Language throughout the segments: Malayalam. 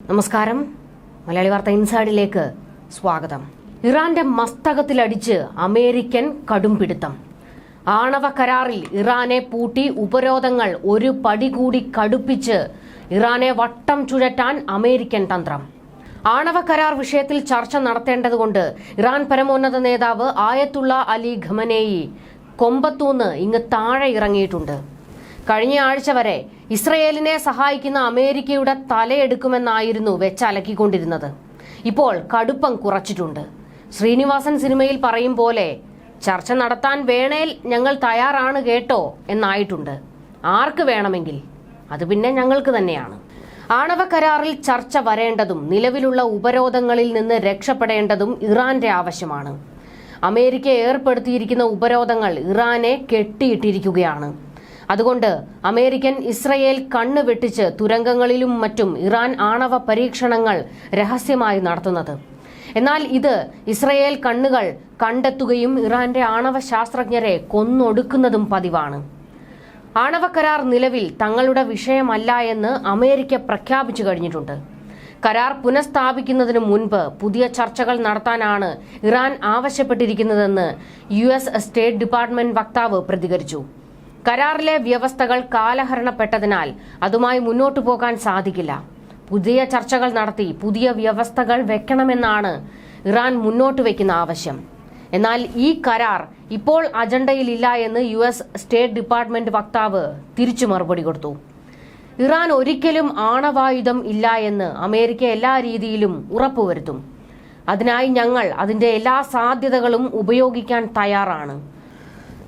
നമസ്കാരം. മലയാളി വാർത്ത ഇൻസൈഡിലേക്ക് സ്വാഗതം. ഇറാന്റെ മസ്തകത്തിലടിച്ച് അമേരിക്കൻ കടുംപിടുത്തം. ആണവ കരാറിൽ ഇറാനെ പൂട്ടി ഉപരോധങ്ങൾ ഒരു പടി കൂടി കടുപ്പിച്ച് ഇറാനെ വട്ടം ചുഴറ്റാൻ അമേരിക്കൻ തന്ത്രം. ആണവ കരാർ വിഷയത്തിൽ ചർച്ച നടത്തേണ്ടതുകൊണ്ട് ഇറാൻ പരമോന്നത നേതാവ് ആയത്തുള്ള അലി ഖമനേയി കൊമ്പത്തൂന്ന് ഇങ്ങ് താഴെ ഇറങ്ങിയിട്ടുണ്ട്. കഴിഞ്ഞ ആഴ്ച വരെ ഇസ്രയേലിനെ സഹായിക്കുന്ന അമേരിക്കയുടെ തലയെടുക്കുമെന്നായിരുന്നു വെച്ചലക്കിക്കൊണ്ടിരുന്നത് ഇപ്പോൾ കടുപ്പം കുറച്ചിട്ടുണ്ട്. ശ്രീനിവാസൻ സിനിമയിൽ പറയും പോലെ ചർച്ച നടത്താൻ വേണേൽ ഞങ്ങൾ തയ്യാറാണ് കേട്ടോ എന്നായിട്ടുണ്ട്. ആർക്ക് വേണമെങ്കിൽ? അത് പിന്നെ ഞങ്ങൾക്ക് തന്നെയാണ്. ആണവ കരാറിൽ ചർച്ച വരേണ്ടതും നിലവിലുള്ള ഉപരോധങ്ങളിൽ നിന്ന് രക്ഷപ്പെടേണ്ടതും ഇറാന്റെ ആവശ്യമാണ്. അമേരിക്ക ഏർപ്പെടുത്തിയിരിക്കുന്ന ഉപരോധങ്ങൾ ഇറാനെ കെട്ടിയിട്ടിരിക്കുകയാണ്. അതുകൊണ്ട് അമേരിക്കൻ ഇസ്രയേൽ കണ്ണ് വെട്ടിച്ച് തുരങ്കങ്ങളിലും മറ്റും ഇറാൻ ആണവ പരീക്ഷണങ്ങൾ രഹസ്യമായി നടത്തുന്നത്. എന്നാൽ ഇത് ഇസ്രയേൽ കണ്ണുകൾ കണ്ടെത്തുകയും ഇറാന്റെ ആണവ ശാസ്ത്രജ്ഞരെ കൊന്നൊടുക്കുന്നതും പതിവാണ്. ആണവ കരാർ നിലവിൽ തങ്ങളുടെ വിഷയമല്ല എന്ന് അമേരിക്ക പ്രഖ്യാപിച്ചു കഴിഞ്ഞിട്ടുണ്ട്. കരാർ പുനഃസ്ഥാപിക്കുന്നതിനു മുൻപ് പുതിയ ചർച്ചകൾ നടത്താനാണ് ഇറാൻ ആവശ്യപ്പെട്ടിരിക്കുന്നതെന്ന് യു സ്റ്റേറ്റ് ഡിപ്പാർട്ട്മെന്റ് വക്താവ് പ്രതികരിച്ചു. കരാറിലെ വ്യവസ്ഥകൾ കാലഹരണപ്പെട്ടതിനാൽ അതുമായി മുന്നോട്ടു പോകാൻ സാധിക്കില്ല. പുതിയ ചർച്ചകൾ നടത്തി പുതിയ വ്യവസ്ഥകൾ വെക്കണമെന്നാണ് ഇറാൻ മുന്നോട്ട് വയ്ക്കുന്ന ആവശ്യം. എന്നാൽ ഈ കരാർ ഇപ്പോൾ അജണ്ടയിലില്ല എന്ന് യു എസ് സ്റ്റേറ്റ് ഡിപ്പാർട്ട്മെന്റ് വക്താവ് തിരിച്ചു മറുപടി കൊടുത്തു. ഇറാൻ ഒരിക്കലും ആണവായുധം ഇല്ല എന്ന് അമേരിക്ക എല്ലാ രീതിയിലും ഉറപ്പുവരുത്തും. അതിനായി ഞങ്ങൾ അതിന്റെ എല്ലാ സാധ്യതകളും ഉപയോഗിക്കാൻ തയ്യാറാണ്.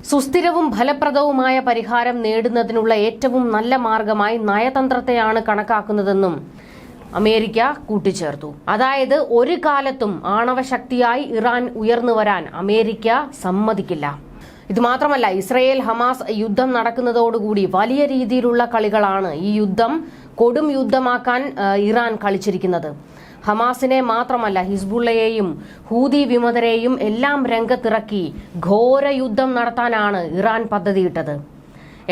സുസ്ഥിരവും ഫലപ്രദവുമായ പരിഹാരം നേടുന്നതിനുള്ള ഏറ്റവും നല്ല മാർഗമായി നയതന്ത്രത്തെയാണ് കണക്കാക്കുന്നതെന്നും അമേരിക്ക കൂട്ടിച്ചേർത്തു. അതായത് ഒരു കാലത്തും ആണവശക്തിയായി ഇറാൻ ഉയർന്നു വരാൻ അമേരിക്ക സമ്മതിക്കില്ല. ഇത് മാത്രമല്ല ഇസ്രയേൽ ഹമാസ് യുദ്ധം നടക്കുന്നതോടുകൂടി വലിയ രീതിയിലുള്ള കളികളാണ് ഈ യുദ്ധം കൊടും യുദ്ധമാക്കാൻ ഇറാൻ കളിച്ചിരിക്കുന്നത്. ഹമാസിനെ മാത്രമല്ല ഹിസ്ബുള്ളയെയും ഹൂതി വിമതരെയും എല്ലാം രംഗത്തിറക്കി ഘോര യുദ്ധം നടത്താനാണ് ഇറാൻ പദ്ധതിയിട്ടത്.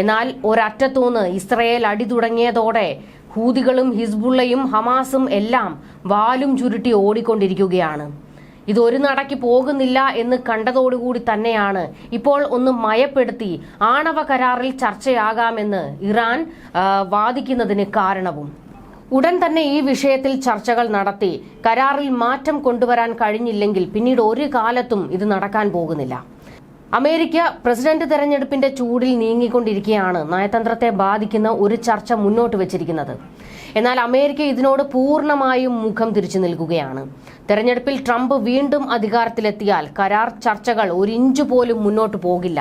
എന്നാൽ ഒരറ്റത്തൂന്ന് ഇസ്രയേൽ അടി തുടങ്ങിയതോടെ ഹൂതികളും ഹിസ്ബുള്ളയും ഹമാസും എല്ലാം വാലും ചുരുട്ടി ഓടിക്കൊണ്ടിരിക്കുകയാണ്. ഇത് ഒരു നടക്ക് പോകുന്നില്ല എന്ന് കണ്ടതോടുകൂടി തന്നെയാണ് ഇപ്പോൾ ഒന്ന് മയപ്പെടുത്തി ആണവ കരാറിൽ ചർച്ചയാകാമെന്ന് ഇറാൻ വാദിക്കുന്നതിന് കാരണവും. ഉടൻ തന്നെ ഈ വിഷയത്തിൽ ചർച്ചകൾ നടത്തി. കരാറിൽ മാറ്റം കൊണ്ടുവരാൻ കഴിഞ്ഞില്ലെങ്കിൽ പിന്നീട് ഒരു കാലത്തും ഇത് നടക്കാൻ പോകുന്നില്ല. അമേരിക്ക പ്രസിഡന്റ് തെരഞ്ഞെടുപ്പിന്റെ ചൂടിൽ നീങ്ങിക്കൊണ്ടിരിക്കുകയാണ് നയതന്ത്രത്തെ ബാധിക്കുന്ന ഒരു ചർച്ച മുന്നോട്ട് വെച്ചിരിക്കുന്നത്. എന്നാൽ അമേരിക്ക ഇതിനോട് പൂർണമായും മുഖം തിരിച്ചു നിൽക്കുകയാണ്. തെരഞ്ഞെടുപ്പിൽ ട്രംപ് വീണ്ടും അധികാരത്തിലെത്തിയാൽ കരാർ ചർച്ചകൾ ഒരിഞ്ചു പോലും മുന്നോട്ട് പോകില്ല.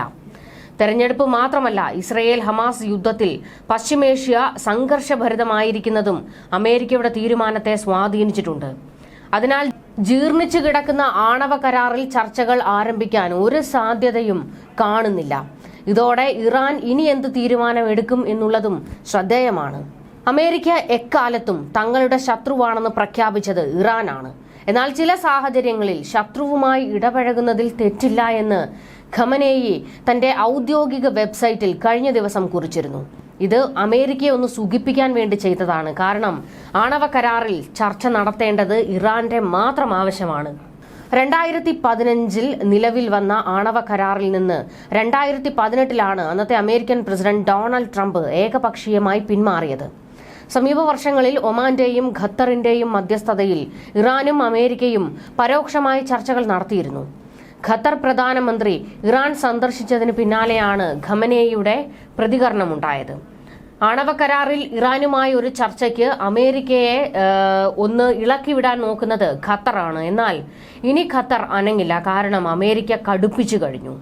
തെരഞ്ഞെടുപ്പ് മാത്രമല്ല ഇസ്രയേൽ ഹമാസ് യുദ്ധത്തിൽ പശ്ചിമേഷ്യ സംഘർഷഭരിതമായിരിക്കുന്നതും അമേരിക്കയുടെ തീരുമാനത്തെ സ്വാധീനിച്ചിട്ടുണ്ട്. അതിനാൽ ജീർണിച്ചു കിടക്കുന്ന ആണവ കരാറിൽ ചർച്ചകൾ ആരംഭിക്കാൻ ഒരു സാധ്യതയും കാണുന്നില്ല. ഇതോടെ ഇറാൻ ഇനി എന്ത് തീരുമാനം എടുക്കും എന്നുള്ളതും ശ്രദ്ധേയമാണ്. അമേരിക്ക എക്കാലത്തും തങ്ങളുടെ ശത്രുവാണെന്ന് പ്രഖ്യാപിച്ചത് ഇറാനാണ്. എന്നാൽ ചില സാഹചര്യങ്ങളിൽ ശത്രുവുമായി ഇടപഴകുന്നതിൽ തെറ്റില്ല എന്ന് ഖമനേയി തന്റെ ഔദ്യോഗിക വെബ്സൈറ്റിൽ കഴിഞ്ഞ ദിവസം കുറിച്ചിരുന്നു. ഇത് അമേരിക്കയെ ഒന്ന് സുഖിപ്പിക്കാൻ വേണ്ടി ചെയ്തതാണ്. കാരണം ആണവ കരാറിൽ ചർച്ച നടത്തേണ്ടത് ഇറാന്റെ മാത്രം ആവശ്യമാണ്. രണ്ടായിരത്തി പതിനഞ്ചിൽ നിലവിൽ വന്ന ആണവ കരാറിൽ നിന്ന് രണ്ടായിരത്തി പതിനെട്ടിലാണ് അന്നത്തെ അമേരിക്കൻ പ്രസിഡന്റ് ഡൊണാൾഡ് ട്രംപ് ഏകപക്ഷീയമായി പിന്മാറിയത്. സമീപ വർഷങ്ങളിൽ ഒമാന്റെയും ഖത്തറിന്റെയും മധ്യസ്ഥതയിൽ ഇറാനും അമേരിക്കയും പരോക്ഷമായി ചർച്ചകൾ നടത്തിയിരുന്നു. ഖത്തർ പ്രധാനമന്ത്രി ഇറാൻ സന്ദർശിച്ചതിന് പിന്നാലെയാണ് ഖമനേയുടെ പ്രതികരണമുണ്ടായത്. ആണവ കരാറിൽ ഇറാനുമായി ഒരു ചർച്ചയ്ക്ക് അമേരിക്കയെ ഒന്ന് ഇളക്കിവിടാൻ നോക്കുന്നത് ഖത്തറാണ്. എന്നാൽ ഇനി ഖത്തർ അനങ്ങില്ല. കാരണം അമേരിക്ക കടുപ്പിച്ചു കഴിഞ്ഞു.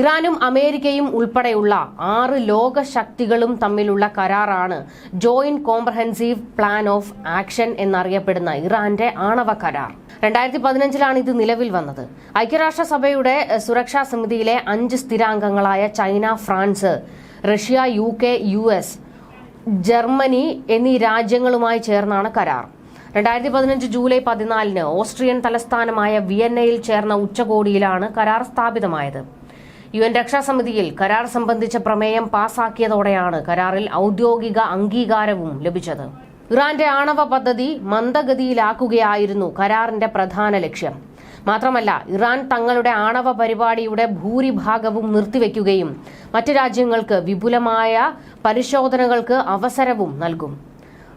ഇറാനും അമേരിക്കയും ഉൾപ്പെടെയുള്ള ആറ് ലോക ശക്തികളും തമ്മിലുള്ള കരാറാണ് joint comprehensive plan of action എന്നറിയപ്പെടുന്ന ഇറാന്റെ ആണവ കരാർ. രണ്ടായിരത്തി പതിനഞ്ചിലാണ് ഇത് നിലവിൽ വന്നത്. ഐക്യരാഷ്ട്രസഭയുടെ സുരക്ഷാ സമിതിയിലെ അഞ്ച് സ്ഥിരാംഗങ്ങളായ China France Russia U K U S Germany എന്നീ രാജ്യങ്ങളുമായി ചേർന്നാണ് കരാർ. രണ്ടായിരത്തി പതിനഞ്ച് ജൂലൈ പതിനാലിന് ഓസ്ട്രിയൻ തലസ്ഥാനമായ വിയന്നയിൽ ചേർന്ന ഉച്ചകോടിയിലാണ് കരാർ സ്ഥാപിതമായത്. യു എൻ രക്ഷാസമിതിയിൽ കരാർ സംബന്ധിച്ച പ്രമേയം പാസാക്കിയതോടെയാണ് കരാറിൽ ഔദ്യോഗിക അംഗീകാരവും ലഭിച്ചത്. ഇറാന്റെ ആണവ പദ്ധതി മന്ദഗതിയിലാക്കുകയായിരുന്നു കരാറിന്റെ പ്രധാന ലക്ഷ്യം. മാത്രമല്ല ഇറാൻ തങ്ങളുടെ ആണവ പരിപാടിയുടെ ഭൂരിഭാഗവും നിർത്തിവെക്കുകയും മറ്റ് രാജ്യങ്ങൾക്ക് വിപുലമായ പരിശോധനകൾക്ക് അവസരവും നൽകും.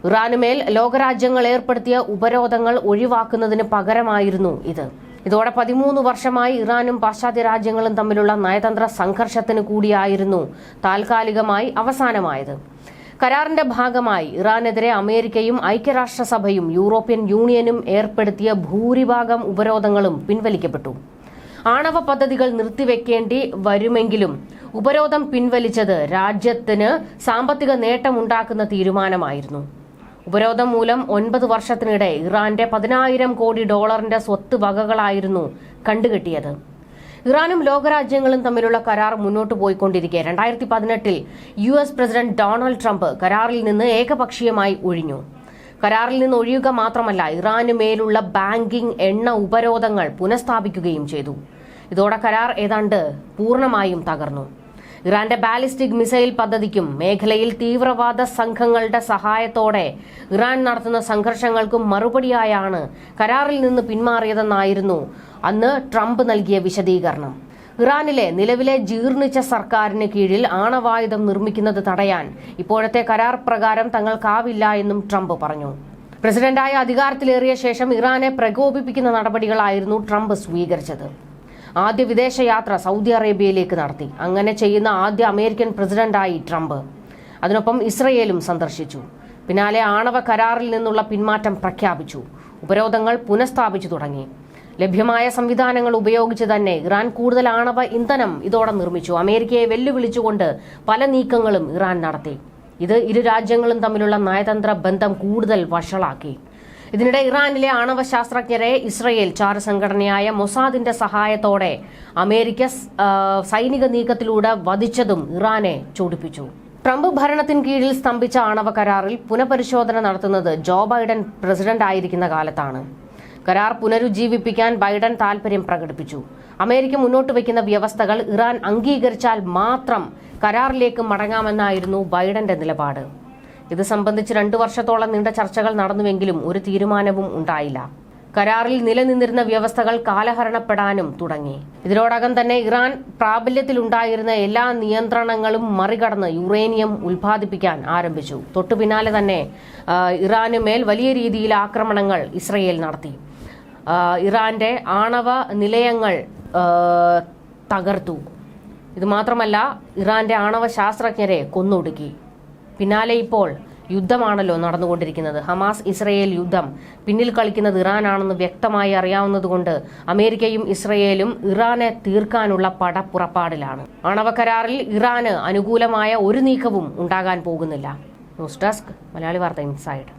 ഇറാനുമേൽ ലോകരാജ്യങ്ങൾ ഏർപ്പെടുത്തിയ ഉപരോധങ്ങൾ ഒഴിവാക്കുന്നതിന് പകരമായിരുന്നു ഇത്. ഇതോടെ പതിമൂന്ന് വർഷമായി ഇറാനും പാശ്ചാത്യ രാജ്യങ്ങളും തമ്മിലുള്ള നയതന്ത്ര സംഘർഷത്തിന് കൂടിയായിരുന്നു താൽക്കാലികമായി അവസാനമായത്. കരാറിന്റെ ഭാഗമായി ഇറാനെതിരെ അമേരിക്കയും ഐക്യരാഷ്ട്രസഭയും യൂറോപ്യൻ യൂണിയനും ഏർപ്പെടുത്തിയ ഭൂരിഭാഗം ഉപരോധങ്ങളും പിൻവലിക്കപ്പെട്ടു. ആണവ പദ്ധതികൾ നിർത്തിവെക്കേണ്ടി വരുമെങ്കിലും ഉപരോധം പിൻവലിച്ചത് രാജ്യത്തിന് സാമ്പത്തിക നേട്ടമുണ്ടാക്കുന്ന തീരുമാനമായിരുന്നു. ഉപരോധം മൂലം ഒൻപത് വർഷത്തിനിടെ ഇറാന്റെ പതിനായിരം കോടി ഡോളറിന്റെ സ്വത്ത് വകകളായിരുന്നു കണ്ടുകെട്ടിയത്. ഇറാനും ലോകരാജ്യങ്ങളും തമ്മിലുള്ള കരാർ മുന്നോട്ട് പോയിക്കൊണ്ടിരിക്കെ. രണ്ടായിരത്തി പതിനെട്ടിൽ U S president Donald Trump കരാറിൽ നിന്ന് ഏകപക്ഷീയമായി ഒഴിഞ്ഞു. കരാറിൽ നിന്ന് ഒഴിയുക മാത്രമല്ല ഇറാന് മേലുള്ള ബാങ്കിംഗ് എണ്ണ ഉപരോധങ്ങൾ പുനഃസ്ഥാപിക്കുകയും ചെയ്തു. ഇതോടെ കരാർ ഏതാണ്ട് പൂർണമായും തകർന്നു. ഇറാന്റെ ബാലിസ്റ്റിക് മിസൈൽ പദ്ധതിക്കും മേഖലയിൽ തീവ്രവാദ സംഘങ്ങളുടെ സഹായത്തോടെ ഇറാൻ നടത്തുന്ന സംഘർഷങ്ങൾക്കും മറുപടിയായാണ് കരാറിൽ നിന്ന് പിന്മാറിയതെന്നായിരുന്നു അന്ന് ട്രംപ് നൽകിയ വിശദീകരണം. ഇറാനിലെ നിലവിലെ ജീർണിച്ച സർക്കാരിന് കീഴിൽ ആണവായുധം നിർമ്മിക്കുന്നത് തടയാൻ ഇപ്പോഴത്തെ കരാർ പ്രകാരം തങ്ങൾക്കാവില്ല എന്നും ട്രംപ് പറഞ്ഞു. പ്രസിഡന്റായ അധികാരത്തിലേറിയ ശേഷം ഇറാനെ പ്രകോപിപ്പിക്കുന്ന നടപടികളായിരുന്നു ട്രംപ് സ്വീകരിച്ചത്. ആദ്യ വിദേശയാത്ര സൗദി അറേബ്യയിലേക്ക് നടത്തി. അങ്ങനെ ചെയ്യുന്ന ആദ്യ അമേരിക്കൻ പ്രസിഡന്റായി ട്രംപ്. അതിനൊപ്പം ഇസ്രയേലും സന്ദർശിച്ചു. പിന്നാലെ ആണവ കരാറിൽ നിന്നുള്ള പിന്മാറ്റം പ്രഖ്യാപിച്ചു. ഉപരോധങ്ങൾ പുനഃസ്ഥാപിച്ചു തുടങ്ങി. ലഭ്യമായ സംവിധാനങ്ങൾ ഉപയോഗിച്ച് തന്നെ ഇറാൻ കൂടുതൽ ആണവ ഇന്ധനം ഇതോടെ നിർമ്മിച്ചു. അമേരിക്കയെ വെല്ലുവിളിച്ചുകൊണ്ട് പല നീക്കങ്ങളും ഇറാൻ നടത്തി. ഇത് ഇരു രാജ്യങ്ങളും തമ്മിലുള്ള നയതന്ത്ര ബന്ധം കൂടുതൽ വഷളാക്കി. ഇതിനിടെ ഇറാനിലെ ആണവ ശാസ്ത്രജ്ഞരെ ഇസ്രയേൽ ചാരസംഘടനയായ മൊസാദിന്റെ സഹായത്തോടെ അമേരിക്ക സൈനിക നീക്കത്തിലൂടെ വധിച്ചതും ഇറാനെ ചൂടിപ്പിച്ചു. ട്രംപ് ഭരണത്തിന് കീഴിൽ സ്തംഭിച്ച ആണവ കരാറിൽ പുനഃപരിശോധന നടത്തുന്നത് ജോ ബൈഡൻ പ്രസിഡന്റ് ആയിരിക്കുന്ന കാലത്താണ്. കരാർ പുനരുജ്ജീവിപ്പിക്കാൻ ബൈഡൻ താൽപര്യം പ്രകടിപ്പിച്ചു. അമേരിക്ക മുന്നോട്ട് വയ്ക്കുന്ന വ്യവസ്ഥകൾ ഇറാൻ അംഗീകരിച്ചാൽ മാത്രം കരാറിലേക്ക് മടങ്ങാമെന്നായിരുന്നു ബൈഡന്റെ നിലപാട്. ഇത് സംബന്ധിച്ച് രണ്ടു വർഷത്തോളം നീണ്ട ചർച്ചകൾ നടന്നുവെങ്കിലും ഒരു തീരുമാനവും ഉണ്ടായില്ല. കരാറിൽ നിലനിന്നിരുന്ന വ്യവസ്ഥകൾ കാലഹരണപ്പെടാനും തുടങ്ങി. ഇതിനോടകം തന്നെ ഇറാൻ പ്രാബല്യത്തിലുണ്ടായിരുന്ന എല്ലാ നിയന്ത്രണങ്ങളും മറികടന്ന് യുറേനിയം ഉൽപ്പാദിപ്പിക്കാൻ ആരംഭിച്ചു. തൊട്ടു പിന്നാലെ തന്നെ ഇറാന് മേൽ വലിയ രീതിയിൽ ആക്രമണങ്ങൾ ഇസ്രയേൽ നടത്തി. ഇറാന്റെ ആണവ നിലയങ്ങൾ തകർത്തു. ഇത് മാത്രമല്ല ഇറാന്റെ ആണവ ശാസ്ത്രജ്ഞരെ കൊന്നൊടുക്കി. പിന്നാലെ ഇപ്പോൾ യുദ്ധമാണല്ലോ നടന്നുകൊണ്ടിരിക്കുന്നത്. ഹമാസ് ഇസ്രയേൽ യുദ്ധം പിന്നിൽ കളിക്കുന്നത് ഇറാനാണെന്ന് വ്യക്തമായി അറിയാവുന്നതുകൊണ്ട് അമേരിക്കയും ഇസ്രയേലും ഇറാനെ തീർക്കാനുള്ള പടപ്പുറപ്പാടിലാണ്. ആണവ കരാറിൽ ഇറാന് അനുകൂലമായ ഒരു നീക്കവും ഉണ്ടാകാൻ പോകുന്നില്ല. ന്യൂസ് ഡെസ്ക് മലയാളി വാർത്ത ഇൻസൈഡ്.